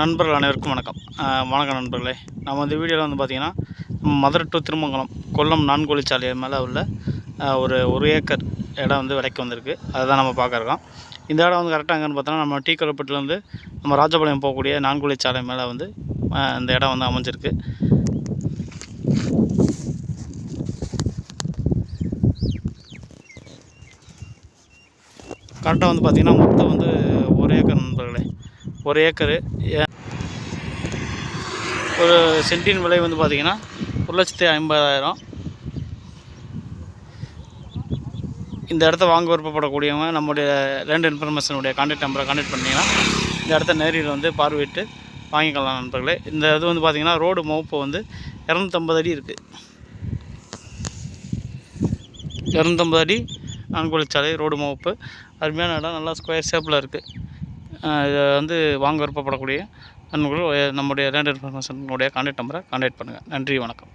நண்பர்கள் அனைவருக்கும் வணக்கம். வணக்கம் நண்பர்களே. நம்ம இந்த வீடியோவில் வந்து பார்த்திங்கன்னா மதுரை டு திருமங்கலம் கொல்லம் நான்கோழி சாலை மேலே உள்ள ஒரு ஒரு ஏக்கர் இடம் வந்து விலைக்கு வந்திருக்கு. அதை தான் நம்ம பார்க்குறோம் இந்த இடம் வந்து கரெக்டாக எங்கன்னு பார்த்தோன்னா நம்ம டீ கருப்பட்டிலேருந்து நம்ம ராஜபாளையம் போகக்கூடிய நான்கோழி சாலை மேலே வந்து இந்த இடம் வந்து அமைஞ்சிருக்கு. கரெக்டாக வந்து பார்த்திங்கன்னா மொத்தம் வந்து ஒரு ஏக்கரு. ஒரு சென்டின் விலை வந்து பார்த்திங்கன்னா ஒரு லட்சத்தி ஐம்பதாயிரம். இந்த இடத்த வாங்க விருப்பப்படக்கூடியவங்க நம்முடைய லேண்ட் இன்ஃபர்மேஷனுடைய கான்டாக்ட் நம்பரை கான்டாக்ட் பண்ணிங்கன்னா இந்த இடத்த நேரில் வந்து பார்வையிட்டு வாங்கிக்கலாம் நண்பர்களே. இந்த இது வந்து பார்த்திங்கன்னா ரோடு மவுப்பு வந்து இரநூத்தம்பது அடி இருக்குது இரநூத்தம்பது அடி நான்குவழிச்சாலை ரோடு மவுப்பு. அருமையான இடம் நல்லா ஸ்கொயர் ஷேப்பில் இருக்குது இதை வந்து வாங்க விருப்பப்படக்கூடிய நண்பர்கள் நம்முடைய லேண்ட் இன்ஃபர்மேஷனுடைய கான்டாக்ட் நம்பரை கான்டாக்ட் பண்ணுங்கள் நன்றி வணக்கம்.